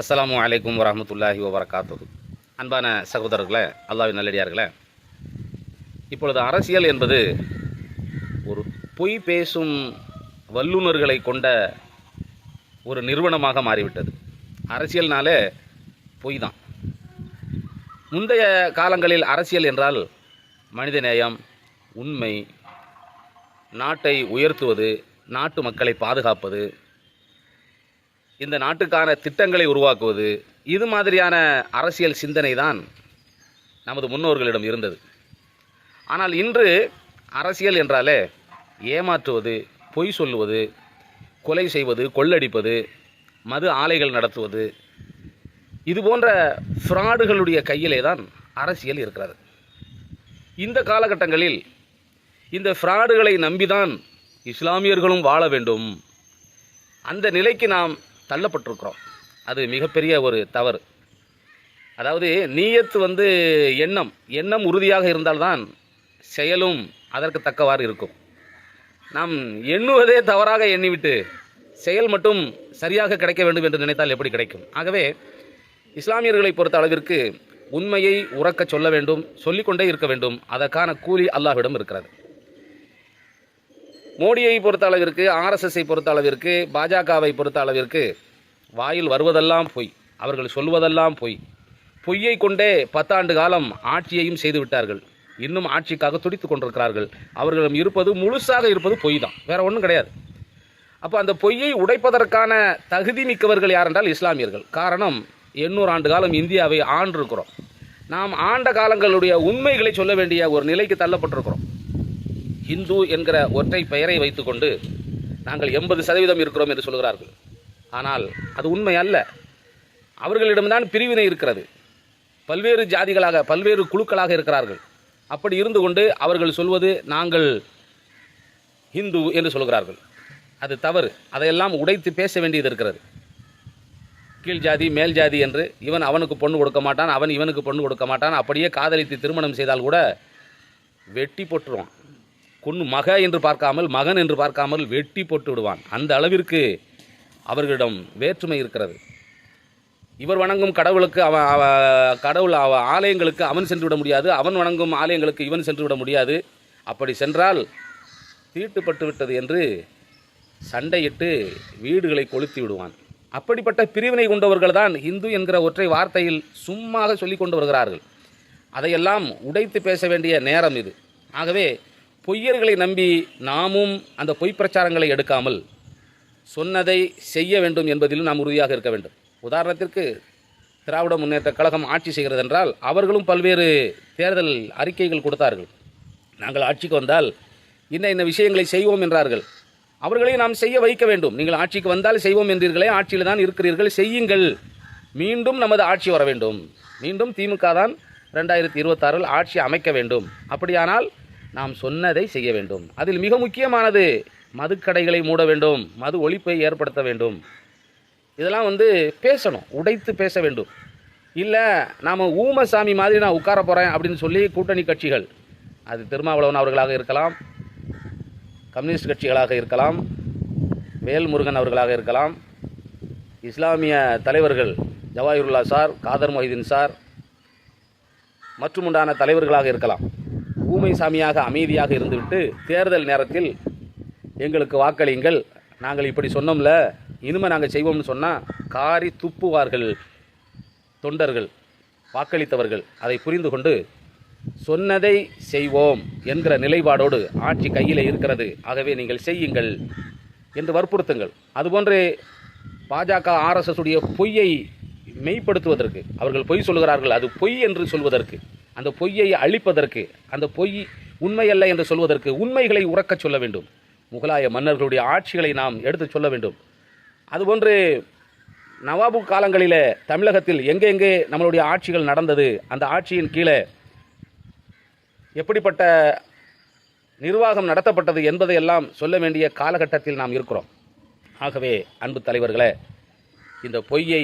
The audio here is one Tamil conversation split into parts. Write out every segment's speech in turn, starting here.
அஸ்லாம் அலைக்கும் வரமத்துல்லாஹி வபரகாத்துஹு. அன்பான சகோதரர்களே அல்லாவின் நல்லடியார்களே இப்பொழுது அரசியல் என்பது ஒரு பொய் பேசும் வல்லுநர்களை கொண்ட ஒரு நிறுவனமாக மாறிவிட்டது. அரசியல்னாலே பொய் தான் முந்தைய காலங்களில் அரசியல் என்றால் மனிதநேயம் உண்மை நாட்டை உயர்த்துவது நாட்டு மக்களை பாதுகாப்பது இந்த நாட்டுக்கான திட்டங்களை உருவாக்குவது இது மாதிரியான அரசியல் சிந்தனை தான் நமது முன்னோர்களிடம் இருந்தது. ஆனால் இன்று அரசியல் என்றாலே ஏமாற்றுவது பொய் சொல்லுவது கொலை செய்வது கொள்ளடிப்பது மது ஆலைகள் நடத்துவது இது போன்ற ஃப்ராடுகளுடைய கையிலே தான் அரசியல் இருக்கிறது. இந்த காலகட்டங்களில் இந்த ஃப்ராடுகளை நம்பிதான் இஸ்லாமியர்களும் வாழ வேண்டும். அந்த நிலைக்கு நாம் தள்ளப்பட்டிருக்கிறோம். அது மிகப்பெரிய ஒரு தவறு. அதாவது நீயத்து வந்து எண்ணம் எண்ணம் உறுதியாக இருந்தால்தான் செயலும் அதற்கு தக்கவாறு இருக்கும். நாம் எண்ணுவதே தவறாக எண்ணிவிட்டு செயல் மட்டும் சரியாக கிடைக்க வேண்டும் என்று நினைத்தால் எப்படி கிடைக்கும்? ஆகவே இஸ்லாமியர்களை பொறுத்த அளவிற்கு உண்மையை உறக்கச் சொல்ல வேண்டும் சொல்லிக்கொண்டே இருக்க வேண்டும். அதற்கான கூலி அல்லாஹ்விடம் இருக்கிறது. மோடியை பொறுத்த அளவிற்கு ஆர்எஸ்எஸ்ஸை பொறுத்த அளவிற்கு பாஜகவை பொறுத்த அளவிற்கு வாயில் வருவதெல்லாம் பொய். அவர்கள் சொல்வதெல்லாம் பொய். பொய்யை கொண்டே பத்தாண்டு காலம் ஆட்சியையும் செய்து விட்டார்கள். இன்னும் ஆட்சிக்காக துடித்துக் கொண்டிருக்கிறார்கள். அவர்களிடம் இருப்பது முழுசாக இருப்பது பொய் தான் வேற ஒன்றும் கிடையாது. அப்போ அந்த பொய்யை உடைப்பதற்கான தகுதி மிக்கவர்கள் யாரென்றால் இஸ்லாமியர்கள். காரணம் எண்ணூறு ஆண்டு காலம் இந்தியாவை ஆண்டிருக்கிறோம். நாம் ஆண்ட காலங்களுடைய உண்மைகளை சொல்ல வேண்டிய ஒரு நிலைக்கு தள்ளப்பட்டிருக்கிறோம். இந்து என்கிற ஒற்றை பெயரை வைத்துக்கொண்டு நாங்கள் எண்பது சதவீதம் இருக்கிறோம் என்று சொல்கிறார்கள். ஆனால் அது உண்மை அல்ல. அவர்களிடம்தான் பிரிவினை இருக்கிறது. பல்வேறு ஜாதிகளாக பல்வேறு குழுக்களாக இருக்கிறார்கள். அப்படி இருந்து கொண்டு அவர்கள் சொல்வது நாங்கள் இந்து என்று சொல்கிறார்கள். அது தவறு. அதையெல்லாம் உடைத்து பேச வேண்டியது இருக்கிறது. கீழ் ஜாதி மேல் ஜாதி என்று இவன் அவனுக்கு பொண்ணு கொடுக்க மாட்டான் அவன் இவனுக்கு பொண்ணு கொடுக்க மாட்டான். அப்படியே காதலித்து திருமணம் செய்தால் கூட வெட்டி போட்டுருவான். பொண்ணு மக என்று பார்க்காமல் மகன் என்று பார்க்காமல் வெட்டி போட்டு விடுவான். அந்த அளவிற்கு அவர்களிடம் வேற்றுமை இருக்கிறது. இவர் வணங்கும் கடவுளுக்கு அவன் அவ கடவுள் அவ ஆலயங்களுக்கு அவன் சென்று விட முடியாது அவன் வணங்கும் ஆலயங்களுக்கு இவன் சென்று விட முடியாது. அப்படி சென்றால் தீட்டுப்பட்டு விட்டது என்று சண்டையிட்டு வீடுகளை கொளுத்தி விடுவான். அப்படிப்பட்ட பிரிவினை கொண்டவர்கள் தான் இந்து என்கிற ஒற்றை வார்த்தையில் சும்மாக சொல்லிக் கொண்டு வருகிறார்கள். அதையெல்லாம் உடைத்து பேச வேண்டிய நேரம் இது. ஆகவே பொய்யர்களை நம்பி நாமும் அந்த பொய் பிரச்சாரங்களை எடுக்காமல் சொன்னதை செய்ய வேண்டும் என்பதிலும் நாம் உறுதியாக இருக்க வேண்டும். உதாரணத்திற்கு திராவிட முன்னேற்ற கழகம் ஆட்சி செய்கிறது என்றால் அவர்களும் பல்வேறு தேர்தல் அறிக்கைகள் கொடுத்தார்கள். நாங்கள் ஆட்சிக்கு வந்தால் இன்ன இன்ன விஷயங்களை செய்வோம் என்றார்கள். அவர்களை நாம் செய்ய வைக்க வேண்டும். நீங்கள் ஆட்சிக்கு வந்தால் செய்வோம் என்றீர்களே ஆட்சியில் தான் இருக்கிறீர்கள் செய்யுங்கள். மீண்டும் நமது ஆட்சி வர வேண்டும். மீண்டும் திமுக தான் ரெண்டாயிரத்தி இருபத்தாறில் ஆட்சி அமைக்க வேண்டும். அப்படியானால் நாம் சொன்னதை செய்ய வேண்டும். அதில் மிக முக்கியமானது மதுக்கடைகளை மூட வேண்டும் மது ஒழிப்பை ஏற்படுத்த வேண்டும். இதெல்லாம் வந்து பேசணும் உடைத்து பேச வேண்டும். இல்லை நாம் ஊமசாமி மாதிரி நான் உட்கார போகிறேன் அப்படின்னு சொல்லி கூட்டணி கட்சிகள் அது திருமாவளவன் அவர்களாக இருக்கலாம் கம்யூனிஸ்ட் கட்சிகளாக இருக்கலாம் வேல்முருகன் அவர்களாக இருக்கலாம் இஸ்லாமிய தலைவர்கள் ஜவாஹிருல்லா சார் காதர் மொஹிதீன் சார் மற்றும் உண்டான தலைவர்களாக இருக்கலாம். ஊமை சாமியாக அமைதியாக இருந்துவிட்டு தேர்தல் நேரத்தில் எங்களுக்கு வாக்களியுங்கள். நாங்கள் இப்படி சொன்னோம்ல இனிமே நாங்கள் செய்வோம்னு சொன்னால் காரி துப்புவார்கள் தொண்டர்கள் வாக்களித்தவர்கள். அதை புரிந்து கொண்டு சொன்னதை செய்வோம் என்கிற நிலைப்பாடோடு ஆட்சி கையில் இருக்கிறது. ஆகவே நீங்கள் செய்யுங்கள் என்று வற்புறுத்துங்கள். அதுபோன்று பாஜக ஆர்எஸ்எஸ் உடைய பொய்யை மெய்ப்படுத்துவதற்கு அவர்கள் பொய் சொல்கிறார்கள் அது பொய் என்று சொல்வதற்கு அந்த பொய்யை அழிப்பதற்கு அந்த பொய் உண்மையல்ல என்று சொல்வதற்கு உண்மைகளை உறக்கச் சொல்ல வேண்டும். முகலாய மன்னர்களுடைய ஆட்சிகளை நாம் எடுத்துச் சொல்ல வேண்டும். அதுபோன்று நவாபு காலங்களில் தமிழகத்தில் எங்கெங்கே நம்மளுடைய ஆட்சிகள் நடந்தது அந்த ஆட்சியின் கீழே எப்படிப்பட்ட நிர்வாகம் நடத்தப்பட்டது என்பதையெல்லாம் சொல்ல வேண்டிய காலகட்டத்தில் நாம் இருக்கிறோம். ஆகவே அன்பு தலைவர்களே இந்த பொய்யை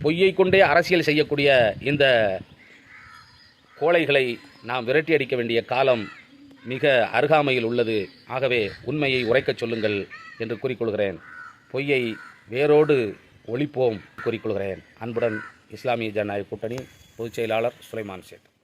பொய்யை கொண்டே அரசியல் செய்யக்கூடிய இந்த கோழைகளை நாம் விரட்டி அடிக்க வேண்டிய காலம் மிக அருகாமையில் உள்ளது. ஆகவே உண்மையை உரைக்கச் சொல்லுங்கள் என்று கூறிக்கொள்கிறேன். பொய்யை வேரோடு ஒழிப்போம் கூறிக்கொள்கிறேன். அன்புடன் இஸ்லாமிய ஜனநாயக கூட்டணி பொதுச் செயலாளர் சுலைமான் சேத்.